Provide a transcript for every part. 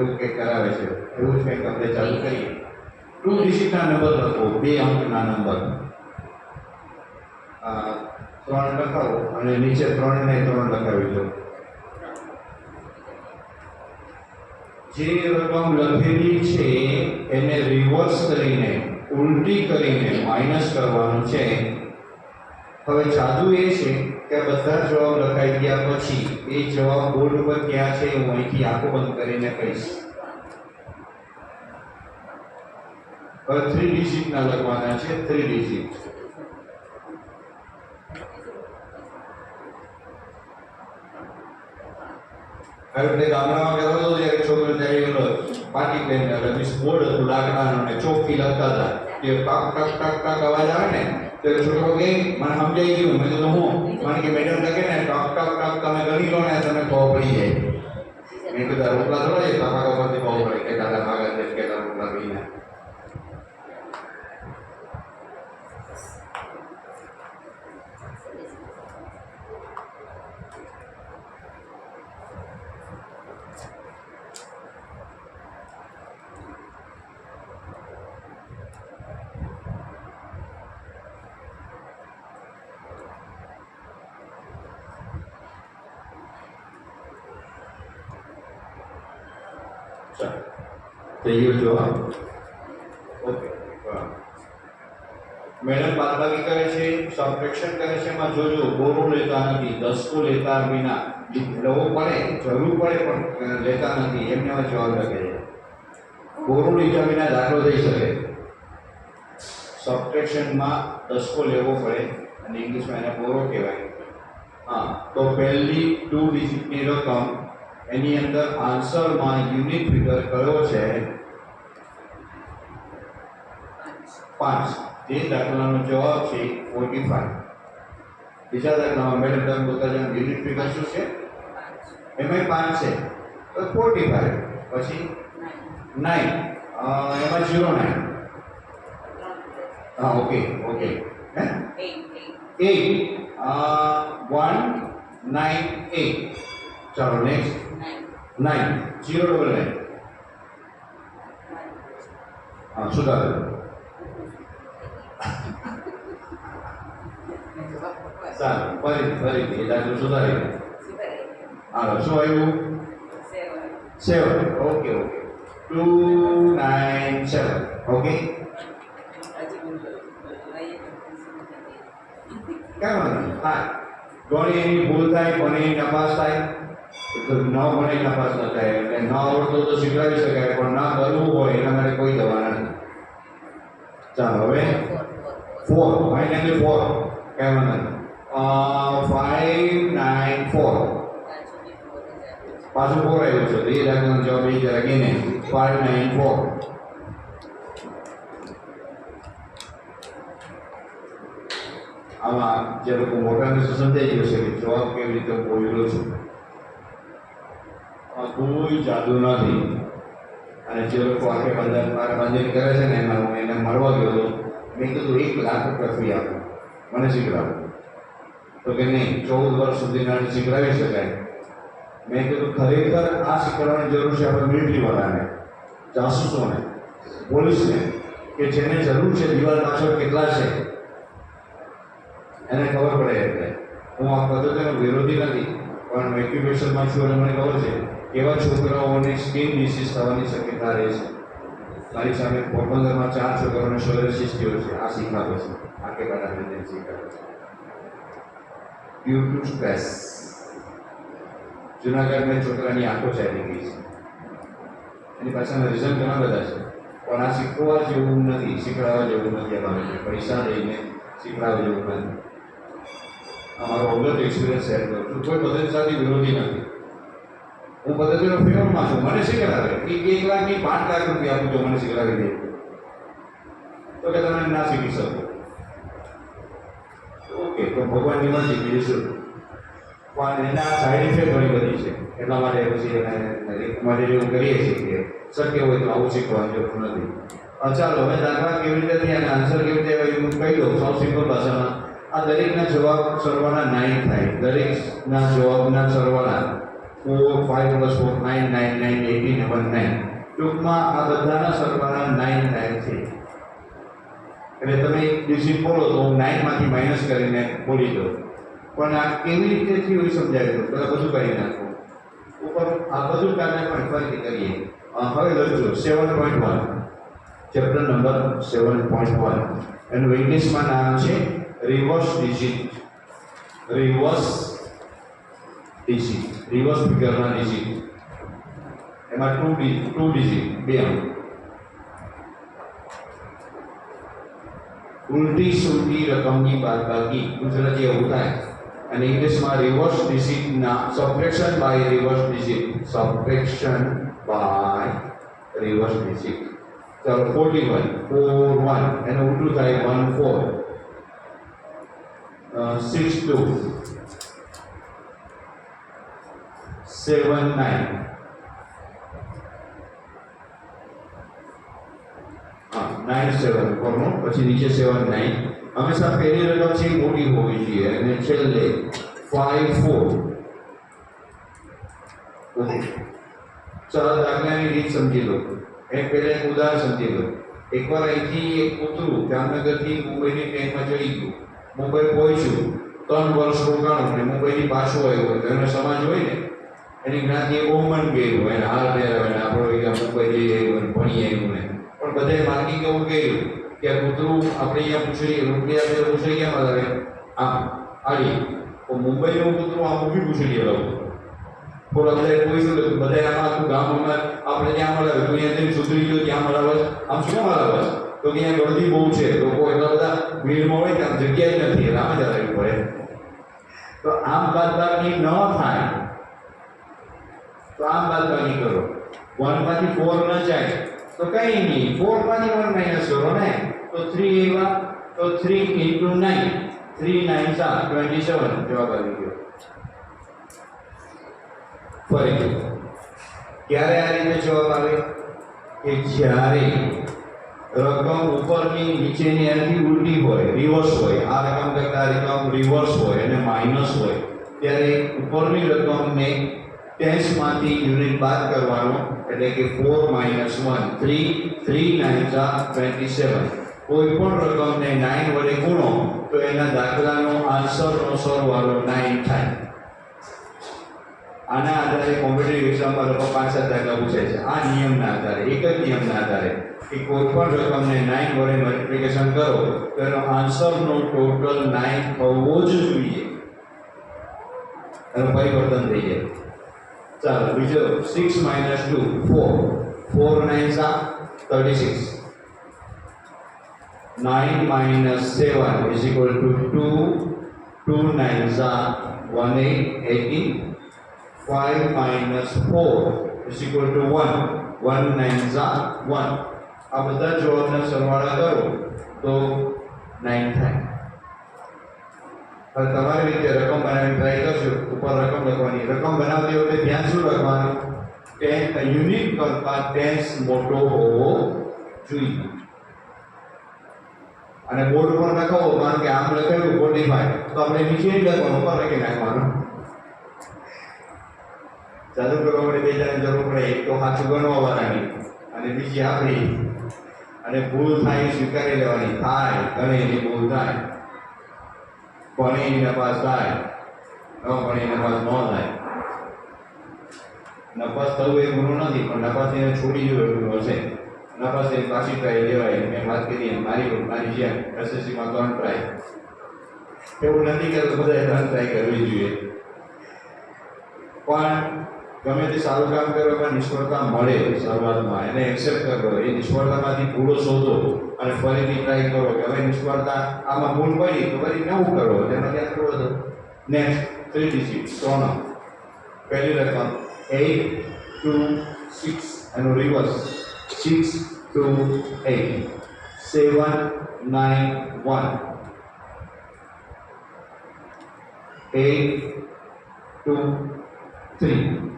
એવું કંઈક કરાવે છે. એવું જ કંઈક આપણે ચાલુ કરીએ. ટુ ડિજિટના નંબર લખો. બે અંકના નંબર. ત્રણ લખાવો અને નીચે ત્રણ ને ત્રણ લખાવી દો. જે રકમ લખેલી છે એને રિવર્સ કરીને, ઉલટી કરીને માઇનસ કરવાનું છે. હવે જાદુ એ છે કે બધા જવાબ લખાઈ ગયા પછી એ જવાબ બોર્ડ ઉપર ક્યાં છે હું અહીંથી આંખો બંધ કરીને કહીશ હવે થ્રી ડિજિટના લખવાના છે થ્રી ડિજિટ હવે તે ગામડામાં કહેતો હતો જ્યારે છોકરો ત્યારે એનો પાટી પેન એટલે મીન્સ બોર્ડ હતું લાકડાનું ને ચોકથી લખતા હતા કે ટક ટક ટક ટક અવાજ આવે ને, તો છોકરો કે મને સમજાઈ ગયું. મેં કીધું, હું? મને કે, મેડમ લખે ને, ટક ટક ટક તમે ગણી લો ને તમે ખબર પડી જાય. મેં કીધું રોટલા થોડા છે, તમારા ઉપરથી ખબર પડે કે દાદા ભાગા છે, કે રોટલા પીને થઈ ગયો જવાબ ઓકે મેડમ બાદબાકી કરે છે, સબટ્રેક્શન કરે છે, એમાં જોજો બોરો લેતા નથી, દસકો લેતા વિના. લેવો પડે, જરૂર પડે, પણ લેતા નથી. એમને એમાં જવાબ લખે છે. બોરો લીધા વિના દાખલો થઈ શકે. સબટ્રેક્શનમાં દસકો લેવો પડે, અને ઇંગ્લિશમાં એને બોરો કહેવાય. હા, તો પહેલી ટુ ડિજિટની રકમ એની અંદર આન્સરમાં યુનિટ ફિગર કયો છે પાંચ તે દાખલાનો જવાબ છે ફોર્ટી ફાઈવ બીજા દાખલામાં મેડમ તમે પોતા જેમ યુનિટ ફિગર શું છે એમાં પાંચ છે તો ફોર્ટી ફાઈવ પછી નાઇન એમાં ઝીરો નાઇન હા ઓકે ઓકે હે એટ વન નાઇન એટ ચાલો next nine zero double nine હા સુધારો સારું ફરી ફરીથી એ દાખલો સુધારી હાલો શું આવ્યું seven okay okay two nine seven okay કેમ નહીં હા ઘણી એની ભૂલ થાય પણ એની નપાસ થાય ન ભણે તપાસ ન થાય. એટલે ન આવડતું તો શીખવાડી શકાય, પણ ના કરવું હોય એના માટે કોઈ દવા નથી. ચાલો હવે. ફોર ફાઇનલી ફોર નથી ફાઈવ નાઇન ફોર પાછું ફોર આવ્યું છે. તો એ દાખલાનો જવાબ એ જરા ગઈને. ફાઈવ નાઇન ફોર આમાં જે લોકો મોટાને તો સમજાઈ ગયું છે કે જવાબ કેવી રીતે બોલ્યો છું. આ કોઈ જાદુ નથી. અને જે લોકો આખે બંધન મારા બંધન કરે છે ને, એમાં હું એને મળવા ગયો હતો મેં કીધું, એક લાખ રૂપિયા ફી આપો. મને શીખડાવો તો કે નહીં, ચૌદ વર્ષ સુધી નાની શીખડાવી શકાય. મેં કીધું, ખરેખર આ શીખવાડવાની જરૂર છે આપણે મિલિટરીવાળાને જાસૂસોને, પોલીસને, કે જેને જરૂર છે દિવાલ પાછળ કેટલા છે? એને ખબર પડે એટલે. હું આ પદ્ધતિનો વિરોધી નથી, પણ એક્યુપેશનમાં છું અને મને ખબર છે. એવા છોકરાઓને સ્કિન ડિસીઝ થવાની શક્યતા રહે છે. મારી સામે પોરબંદરમાં ચાર છોકરાઓને સોલેસિસ થયો છે. આ શીખાવે છે. આ કે બધા શીખાવે છે. ડ્યુ ટુ સ્ટ્રેસ જુનાગઢમાં છોકરાની આંખો ચાલી ગઈ છે. એની પાછળના રિઝન ઘણા બધા છે. પણ આ શીખવા જેવું નથી. શીખડાવવા જેવું નથી અમારે પૈસા લઈને શીખડાવવા જેવું નથી. અમારો અવગત એક્સપિરિયન્સ શેર કરું છું. કોઈ પદ્ધતિ સાથે વિરોધી નથી. હું પદ્ધતિનો ફેવરમાં છું. મને શીખડાવે કે એક લાખની પાંચ લાખ રૂપિયા આપું જો મને શીખડાવી દે તો કે તમે ના શીખી શકો. ઓકે, તો ભગવાનની મરજી, બીજું શું? પણ એના સાઈડ ઇફેક્ટ ઘણી બધી છે. એટલા માટે પછી એને માટે એવું કરીએ છીએ કે શક્ય હોય તો આવું શીખવાની જરૂર નથી. ચાલો, હવે દાખલા કેવી રીતે થયા આન્સર કેવી રીતે આવ્યો હું કહી દઉં. સૌ સિમ્પલ ભાષામાં આ દરેકના જવાબ સરવાળા નાઇન થાય. દરેકના જવાબના સરવાળા four five plus four nine nine nine eighteen one nine ટૂંકમાં આ બધાના સરવાળા નાઇન નાઇન છે. એટલે તમે ડિઝિટ બોલો તો હું નાઇનમાંથી માઇનસ કરીને બોલી દઉં. પણ આ કેવી રીતે થયું એ સમજાવી દઉં. પહેલાં બધું કરી નાખો. ઉપર આ બધું કારણે પણ ફરીથી કરીએ. હવે લખજો seven point one chapter number seven point one એનું ઇંગ્લિશમાં નામ છે reverse digit reverse digit reverse ફિગરના digit એમાં ટુ ડી ટુ ડિજિટ બે અંક ઉલટી સુલટી રકમની બાદબાકી ગુજરાતી એવું થાય અને ઇંગ્લિશમાં reverse ડિજિટના subtraction by reverse digit subtraction by reverse digit ચાલો ફોર્ટી વન ફોર વન એનું ઉલટું થાય one four six two seven nine nine seven ઉપરનું પછી નીચે સેવન નાઇન હંમેશા પહેલી રકમ છે મોટી હોવી જોઈએ. અને છેલ્લે ફાઈવ ફોર ચાલો દાખલાની રીત સમજી લો. એ પહેલા એક ઉદાહરણ સમજી લો. એકવાર અહીંથી એક કૂતરું જામનગરથી મુંબઈની ટ્રેનમાં ચડી ગયું. મુંબઈ પહોંચ્યું. ત્રણ વર્ષ રોકાણું ને મુંબઈની પાછું આવ્યું. એનો સમાજ હોય ને એની જ્ઞાતિએ ઓમન મન ગયું એને હાલ પહેરાવે ને આપણો અહીંયા મુંબઈ જઈ આવ્યું ભણી આવ્યું ને. પણ બધાએ માર્કિંગ એવું કર્યું કે કૂતરું આપણે અહીંયા પૂછીએ, રૂપિયા છે પૂછે કેમ આવે? આમ આવી તો મુંબઈનું કૂતરું આમ ઊભી પૂછી હલાવું થોડા બધા શું કે બધા આમાં આખું ગામ અમાર, આપણે ત્યાં મળે, તું અહીંયાથી સુધરી ગયો, ત્યાં મળાવે આમ શું મળાવે તો અહીંયા ગળદી બહુ છે. લોકો એટલા બધા ભીડમાં હોય ત્યાં જગ્યા જ નથી આમ જ પડે. તો આમ બાદ બાકી ન થાય તો આમ બાદબાકી કરો વન માંથી ફોર ન જાય તો કઈ નહીં ફોર માંથી વન માઇનસ કરો ને તો થ્રી એવા તો three into nine three nine સા ટ્વેન્ટી સેવન જવાબ આવી ગયો ફરીથી ક્યારે આ રીતે જવાબ આવે કે જ્યારે રકમ ઉપરની નીચેની એનાથી ઉલટી હોય રિવર્સ હોય આ રકમ કરતા આ રકમ રિવર્સ હોય અને માઇનસ હોય ત્યારે ઉપરની રકમને ટેન્સમાંથી યુનિટ બાદ કરવાનો એટલે કે four minus one three three nine Jha twenty seven કોઈ પણ રકમને નાઇન વડે ગુણો, તો એના દાખલાનો આન્સરનો સરવાળો નાઇન થાય. આના આધારે કોમ્પિટેટિવ એક્ઝામમાં લોકો પાંચ સાત દાખલા પૂછે છે. આ નિયમના આધારે, એક જ નિયમના આધારે કે કોઈ પણ રકમને નાઇન વડે મલ્ટિપ્લિકેશન કરો, તો એનો આન્સરનો ટોટલ નાઇન થવો જ જોઈએ. એનું પરિવર્તન થઈ જાય. ચાલો બીજો six minus two four four nine સા thirty six nine minus seven is equal to two two nine સા one eight eighteen 5 minus 4 is equal to 1. 1 9 Jha 1. આ બધા જવાબના સરવાળા કરો તો 9 થાય હવે તમારી રીતે રકમ બનાવીને ટ્રાય કરશો ઉપર રકમ લખવાની. રકમ બનાવતી વખતે ધ્યાન શું રાખવાનું ટેન યુનિટ કરતા ટેન્સ મોટો હોવો જોઈએ. અને બોર્ડ પર લખાવો કારણ કે આમ લખાયું 45 તો આપણે નીચે લખવાનું, ઉપર લખી નાખવાનું. ચાલુ કરવા માટે બે જણાની જરૂર પડે એક તો સાચું ગણવા વાળાની અને બીજી આપણી. અને ભૂલ થાય સ્વીકારી લેવાની. થાય ગણે એની ભૂલ થાય. ભણે એની નપાસ થાય, ન ભણે એની નપાસ ન થાય. નપાસ થવું એ ગુનો નથી, પણ નપાસ એને છોડી દેવું એવું હશે નપાસ એ પાછી ટ્રાય લેવાય મેં વાત કરી મારી મારી જેમ એસએસસીમાં ત્રણ ટ્રાય એવું નથી કે બધા ત્રણ ટ્રાય કરવી જોઈએ. પણ ગમે તે સારું કામ કરો પણ નિષ્ફળતા મળે શરૂઆતમાં. એને એક્સેપ્ટ કરો. એ નિષ્ફળતામાંથી ભૂલો શોધો અને ફરીથી ટ્રાય કરો કે હવે નિષ્ફળતા આમાં ભૂલ પડી તો ફરી નવું કરો. તેમાં ક્યાં કરો તો નેક્સ્ટ થ્રી ડિજિટ ત્રણ પહેલી રકમ. એટ ટુ સિક્સ એનું reverse six two eight seven nine one eight two three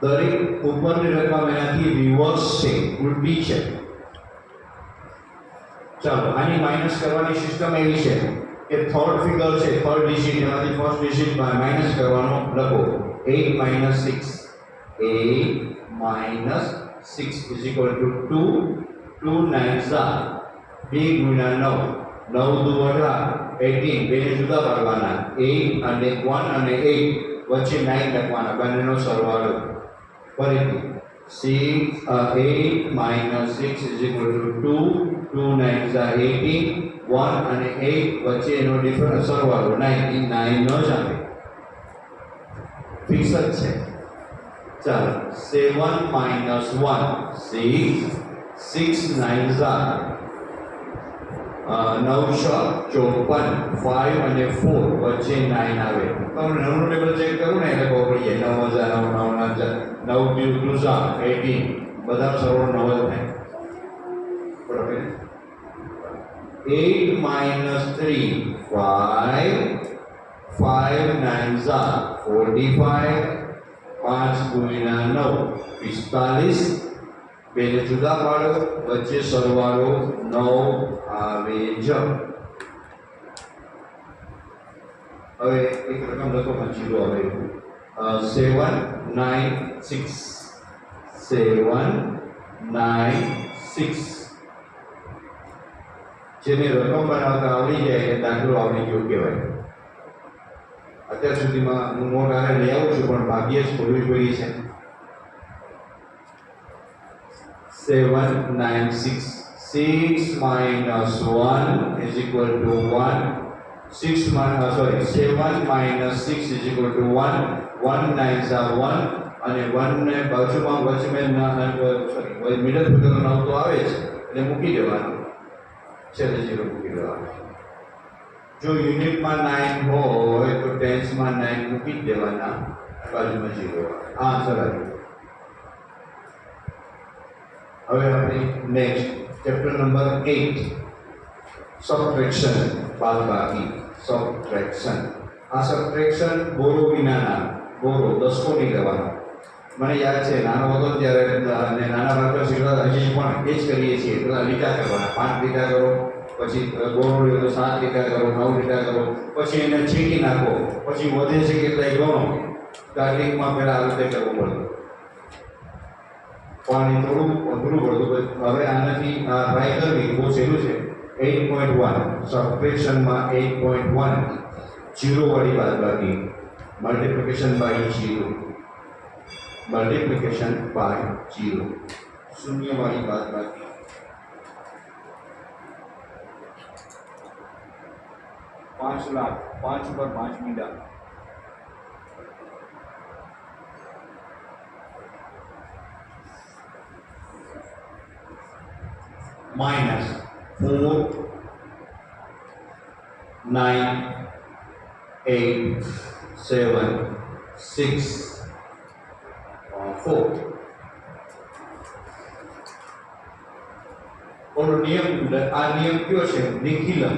દરેક ઉપરની રકમ એનાથી રિવર્સ છે ઉલટી છે ચાલો આની માઇનસ કરવાની સિસ્ટમ એવી છે કે થર્ડ ફિગર છે થર્ડ ડિજિટ એમાંથી ફર્સ્ટ ડિજિટ માઇનસ કરવાનો લખો 8 minus six eight minus six is equal to two two nine Jha બે ગુણ્યા નવ નવ દુ અઢાર એટીન બેને જુદા પાડવાના એટ અને વન અને એટ વચ્ચે નાઇન લખવાના બંનેનો સરવાળો ફરીથી six eight minus six is equal to two two nine Jha eighteen one અને એટ વચ્ચે એનો ડિફરન્સ સરવાળો નાઇન નાઇન ન જ આવે ફિક્સ જ છે ચાલો seven minus one six six nine Jha નવ છ ચોપન ફાઈવ અને ફોર વચ્ચે નાઇન આવે તમને નવનું ટેબલ ચેક કરું ને એટલે ખબર પડી જાય નવ હજાર નવ નવ ના હજાર નવ ટુ ટુ ઝા એટીન બધા સરળ નવ જ થાય બરાબર eight minus three five five nine Jha forty five પાંચ ગુણ્યા નવ પિસ્તાલીસ બેને જુદા પાડો, વચ્ચે સરવાળો નવ આવે જ. હવે એક રકમ લખો જીરો આવે. Seven nine six. Seven nine six. જેને રકમ બનાવતા આવડી જાય એ દાખલો આવડી ગયો કહેવાય. અત્યાર સુધીમાં હું મોટા લઈ આવું છું, પણ ભાગ્યે જ ખોલવી પડી છે. seven nine six six minus one is equal to one six sorry seven minus six is equal to one one nine Jha one અને વન ને બાજુમાં વચમેન સોરી મિડલ ફિગરનો નવ તો આવે જ એટલે મૂકી દેવાનું છેલ્લે જીરો મૂકી દેવાનું જો યુનિટમાં નાઇન હોય તો ટેન્સમાં નાઇન મૂકી જ દેવાના બાજુમાં જીરો આ આન્સર આવ્યો હવે આપણે next chapter number eight subtraction બાદબાકી સબટ્રેક્શન આ સબટ્રેક્શન બોરો વિનાના બોરો દસકો નહીં લેવાનો મને યાદ છે, નાનો હતો ત્યારે અને નાના બાળકો શીખવા હજી પણ એ જ કરીએ છીએ. પેલા લીટા કરવાના. પાંચ લીટા કરો, પછી ગોળો લ્યો તો સાત લીટા કરો, નવ લીટા કરો, પછી એને છીંકી નાખો, પછી વધે છે કેટલાય ગણો. સ્ટાર્ટિંગમાં પહેલા આ રીતે કરવું પડતું પણ એ થોડું અઘરું પડતું હવે આનાથી ટ્રાય કરવી બહુ સહેલું છે એઇટ પોઈન્ટ વન સબટ્રેક્શનમાં એઇટ પોઈન્ટ વન જીરો વાળી બાદ બાકી multiplication by zero multiplication by zero શૂન્ય વાળી બાદ બાકી પાંચ લાખ પાંચ ઉપર પાંચ મીંડા minus 4 9 8 7 6 uh, 4 ઓનો નિયમ આ નિયમ કયો છે નિખિલમ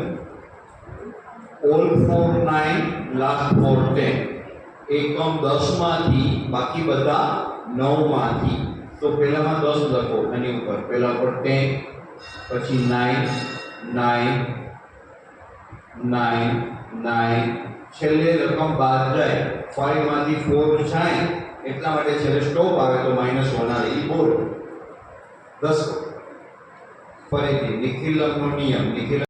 all four nine last four ten એકમ દસમાંથી બાકી બધા નવમાંથી તો પહેલામાં દસ લખો એની ઉપર પહેલા ઉપર ટેન પછી નાઇન નાઇન નાઇન નાઇન છેલ્લે રકમ બાદ જાય ફાઈવમાંથી ફોર જાય એટલા માટે છેલ્લે સ્ટોપ આવે તો માઇનસ વન આવે એ બોલ દસ ફરીથી નિખિલમનો નિયમ નિખિલ